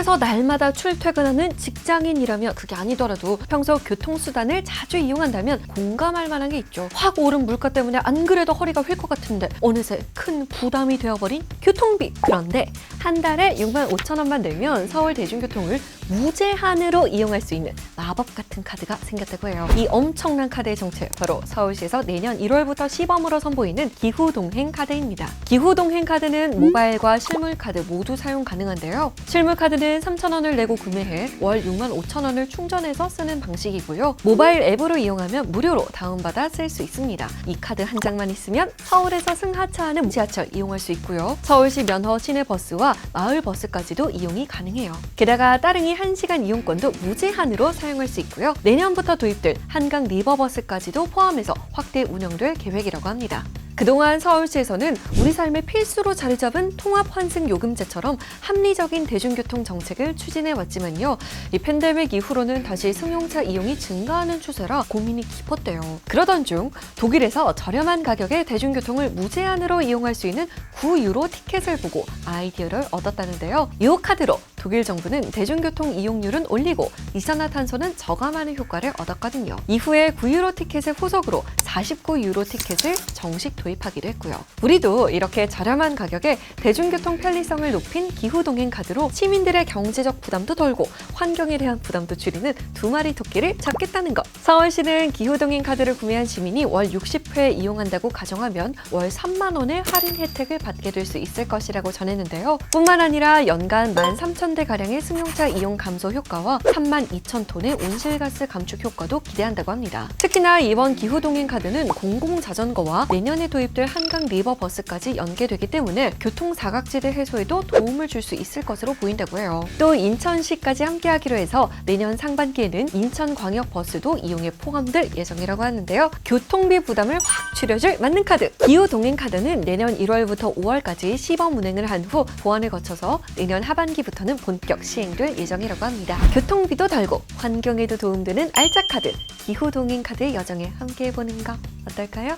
서울에서 날마다 출퇴근하는 직장 인이라면 그게 아니더라도 평소 교통수단을 자주 이용한다면 공감할 만한 게 있죠. 확 오른 물가 때문에 안 그래도 허리가 휠 것 같은데 어느새 큰 부담이 되어버린 교통비. 그런데 한 달에 6만 5천 원만 내면 서울 대중교통을 무제한으로 이용할 수 있는 마법 같은 카드가 생겼다고 해요. 이 엄청난 카드의 정체 바로 서울시에서 내년 1월부터 시범으로 선보이는 기후동행 카드입니다. 기후동행 카드는 모바일과 실물 카드 모두 사용 가능한데요. 실물 카드는 3천 원을 내고 구매해 월 6만 5천 원을 충전해서 쓰는 방식이고요. 모바일 앱으로 이용하면 무료로 다운받아 쓸 수 있습니다. 이 카드 한 장만 있으면 서울에서 승하차하는 지하철 이용할 수 있고요. 서울시 면허 시내버스와 마을 버스까지도 이용이 가능해요. 게다가 따릉이 1시간 이용권도 무제한으로 사용할 수 있고요. 내년부터 도입될 한강 리버버스까지도 포함해서 확대 운영될 계획이라고 합니다. 그동안 서울시에서는 우리 삶의 필수로 자리 잡은 통합 환승 요금제처럼 합리적인 대중교통 정책을 추진해 왔지만요. 이 팬데믹 이후로는 다시 승용차 이용이 증가하는 추세라 고민이 깊었대요. 그러던 중 독일에서 저렴한 가격에 대중교통을 무제한으로 이용할 수 있는 9유로 티켓을 보고 아이디어를 얻었다는데요. 이 카드로 독일 정부는 대중교통 이용률은 올리고 이산화탄소는 저감하는 효과를 얻었거든요. 이후에 9유로 티켓의 후속으로 49유로 티켓을 정식 도입하기도 했고요. 우리도 이렇게 저렴한 가격에 대중교통 편리성을 높인 기후동행 카드로 시민들의 경제적 부담도 덜고 환경에 대한 부담도 줄이는 두 마리 토끼를 잡겠다는 것. 서울시는 기후동행 카드를 구매한 시민이 월 60회 이용한다고 가정하면 월 3만 원의 할인 혜택을 받게 될 수 있을 것이라고 전했는데요. 뿐만 아니라 연간 13,000대 가량의 승용차 이용 감소 효과와 3만 2천 톤의 온실가스 감축 효과도 기대한다고 합니다. 특히나 이번 기후동행 카드는 공공자전거와 내년에 도입될 한강 리버버스까지 연계되기 때문에 교통 사각지대 해소에도 도움을 줄 수 있을 것으로 보인다고 해요. 또 인천시까지 함께하기로 해서 내년 상반기에는 인천광역버스도 이용에 포함될 예정이라고 하는데요. 교통비 부담을 확 줄여줄 맞는 카드. 기후 동행 카드는 내년 1월부터 5월까지 시범 운행을 한 후 보완을 거쳐서 내년 하반기부터는 본격 시행될 예정이라고 합니다. 교통비도 덜고 환경에도 도움되는 알짜 카드. 기후 동행 카드의 여정에 함께해보는 거 어떨까요?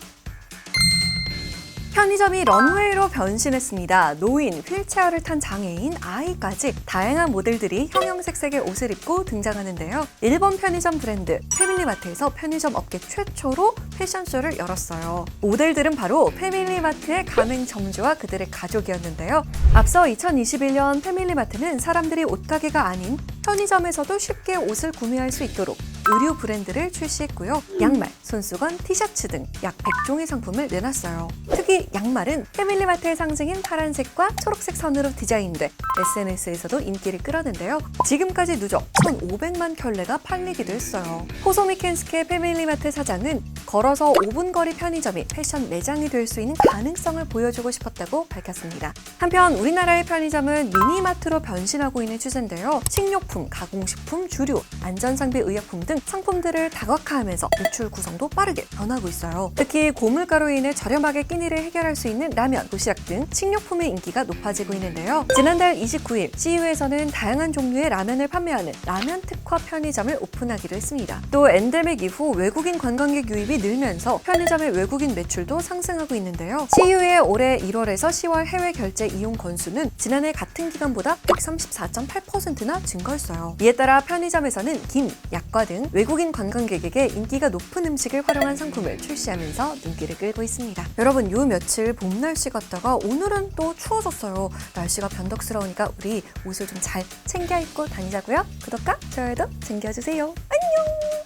편의점이 런웨이로 변신했습니다. 노인, 휠체어를 탄 장애인, 아이까지 다양한 모델들이 형형색색의 옷을 입고 등장하는데요. 일본 편의점 브랜드 패밀리마트에서 편의점 업계 최초로 패션쇼를 열었어요. 모델들은 바로 패밀리마트의 가맹점주와 그들의 가족이었는데요. 앞서 2021년 패밀리마트는 사람들이 옷가게가 아닌 편의점에서도 쉽게 옷을 구매할 수 있도록 의류 브랜드를 출시했고요. 양말, 손수건, 티셔츠 등 약 100종의 상품을 내놨어요. 특히 양말은 패밀리마트의 상징인 파란색과 초록색 선으로 디자인돼 SNS에서도 인기를 끌었는데요. 지금까지 누적 1,500만 켤레가 팔리기도 했어요. 호소미 켄스케 패밀리마트 사장은 걸어서 5분 거리 편의점이 패션 매장이 될 수 있는 가능성을 보여주고 싶었다고 밝혔습니다. 한편 우리나라의 편의점은 미니마트로 변신하고 있는 추세인데요. 식료품, 가공식품, 주류, 안전상비 의약품 등 상품들을 다각화하면서 매출 구성도 빠르게 변하고 있어요. 특히 고물가로 인해 저렴하게 끼니를 해결할 수 있는 라면, 도시락 등 식료품의 인기가 높아지고 있는데요. 지난달 29일 CU에서는 다양한 종류의 라면을 판매하는 라면 특화 편의점을 오픈하기로 했습니다. 또 엔데믹 이후 외국인 관광객 유입이 늘면서 편의점의 외국인 매출도 상승하고 있는데요. CU의 올해 1월에서 10월 해외 결제 이용 건수는 지난해 같은 기간보다 134.8%나 증가했어요. 이에 따라 편의점에서는 김, 약과 등 외국인 관광객에게 인기가 높은 음식을 활용한 상품을 출시하면서 눈길을 끌고 있습니다. 여러분, 요 며칠 봄 날씨 같다가 오늘은 또 추워졌어요. 날씨가 변덕스러우니까 우리 옷을 좀 잘 챙겨 입고 다니자고요. 구독과 좋아요도 챙겨주세요. 안녕!